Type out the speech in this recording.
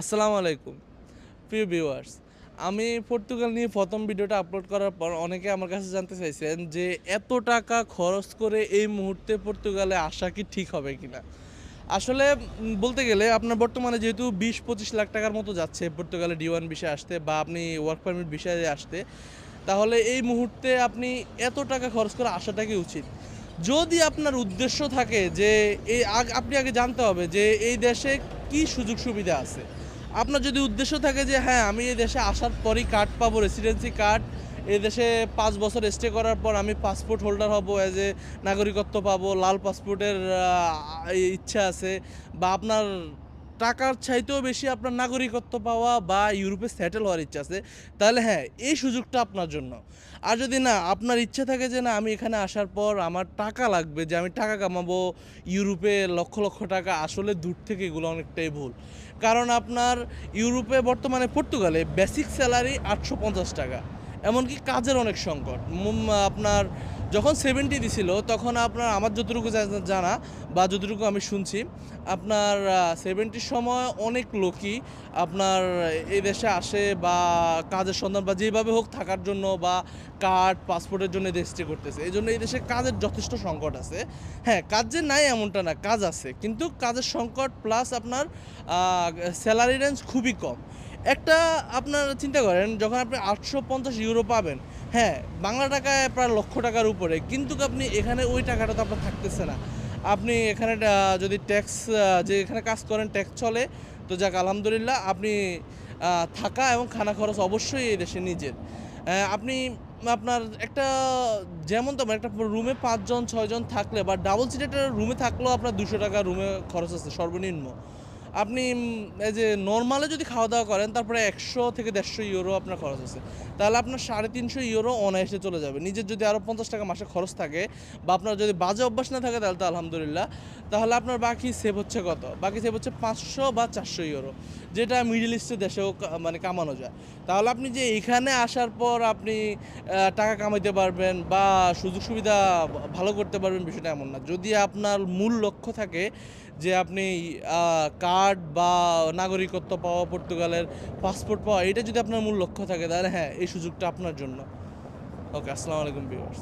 আসসালামু আলাইকুম। প্রিয় ভিউয়ার্স, আমি পর্তুগাল নিয়ে প্রথম ভিডিওটা আপলোড করার পর অনেকে আমার কাছে জানতে চাইছেন যে এত টাকা খরচ করে এই মুহূর্তে পর্তুগালে আসা কি ঠিক হবে কিনা? আসলে বলতে গেলে আপনার বর্তমানে যেহেতু বিশ পঁচিশ লাখ টাকার মতো যাচ্ছে পর্তুগালে ডি ওয়ান বিষয়ে আসতে বা আপনি ওয়ার্ক পারমিট বিষয়ে আসতে, তাহলে এই মুহূর্তে আপনি এত টাকা খরচ করে আসাটা কি উচিত? যদি আপনার উদ্দেশ্য থাকে যে এই আপনি আগে জানতে হবে যে এই দেশে কি সুযোগ সুবিধা আছে। আপনার যদি উদ্দেশ্য থাকে যে হ্যাঁ আমি এই দেশে আসার পরই কার্ড পাবো রেসিডেন্সি কার্ড এই দেশে পাঁচ বছর স্টে করার পর আমি পাসপোর্ট হোল্ডার হব অ্যাজ এ নাগরিকত্ব পাবো, লাল পাসপোর্টের ইচ্ছা আছে, বা আপনার টাকার চাইতেও বেশি আপনার নাগরিকত্ব পাওয়া বা ইউরোপে সেটেল হওয়ার ইচ্ছা আছে, তাহলে হ্যাঁ এই সুযোগটা আপনার জন্য। আর যদি না, আপনার ইচ্ছা থাকে যে না, আমি এখানে আসার পর আমার টাকা লাগবে, যে আমি টাকা কামাবো, ইউরোপে লক্ষ লক্ষ টাকা, আসলে দূর থেকে এগুলো অনেকটাই ভুল। কারণ আপনার ইউরোপে বর্তমানে পর্তুগালে বেসিক স্যালারি আটশো পঞ্চাশ টাকা, এমনকি কাজের অনেক সংকট। আপনার যখন সেভেন্টি দিছিল, তখন আপনার, আমার যতটুকু জানা বা যতটুকু আমি শুনছি, আপনার সেভেন্টির সময় অনেক লোকই আপনার এই দেশে আসে বা কাজের সন্ধান বা যেভাবে হোক থাকার জন্য বা কার্ড পাসপোর্টের জন্য দেশ স্টে করতেছে। এই জন্য এই দেশে কাজের যথেষ্ট সংকট আছে। হ্যাঁ কাজ যে নাই এমনটা না, কাজ আছে। কিন্তু কাজের সংকট প্লাস আপনার স্যালারি রেঞ্জ খুবই কম। একটা আপনার চিন্তা করেন, যখন আপনি আটশো পঞ্চাশ ইউরো পাবেন হ্যাঁ বাংলা টাকায় প্রায় লক্ষ টাকার উপরে, কিন্তু আপনি এখানে ওই টাকাটা তো আপনার থাকতেছে না। আপনি এখানে যদি ট্যাক্স যে এখানে কাজ করেন ট্যাক্স চলে, তো যাক, আলহামদুলিল্লাহ, আপনি থাকা এবং খানা খরচ অবশ্যই এই দেশে নিজের। আপনি আপনার একটা যেমন তেমন একটা রুমে পাঁচজন, ছয়জন থাকলে বা ডাবল সিটের রুমে থাকলেও আপনার দুশো টাকা রুমে খরচ আছে, সর্বনিম্ন। আপনি এই যে নর্মালে যদি খাওয়া দাওয়া করেন, তারপরে একশো থেকে দেড়শো ইউরো আপনার খরচ আছে তাহলে আপনার সাড়ে তিনশো ইউরো অনায়াসে চলে যাবে। নিজের যদি আরও পঞ্চাশ টাকা মাসে খরচ থাকে বা আপনার যদি বাজে অভ্যাস না থাকে তাহলে তো আলহামদুলিল্লাহ, তাহলে আপনার বাকি সেভ হচ্ছে কত? বাকি সেভ হচ্ছে পাঁচশো বা চারশো ইউরো, যেটা মিডিল ইস্টের দেশেও মানে কামানো যায়। তাহলে আপনি যে এখানে আসার পর আপনি টাকা কামাইতে পারবেন বা সুযোগ সুবিধা ভালো করতে পারবেন বিষয়টা এমন না। যদি আপনার মূল লক্ষ্য থাকে যে আপনি কার্ড বা নাগরিকত্ব পাওয়া পর্তুগালের পাসপোর্ট পাওয়া, এটা যদি আপনার মূল লক্ষ্য থাকে, তাহলে হ্যাঁ এই সুযোগটা আপনার জন্য। ওকে আসসালামু আলাইকুম ভিউয়ার্স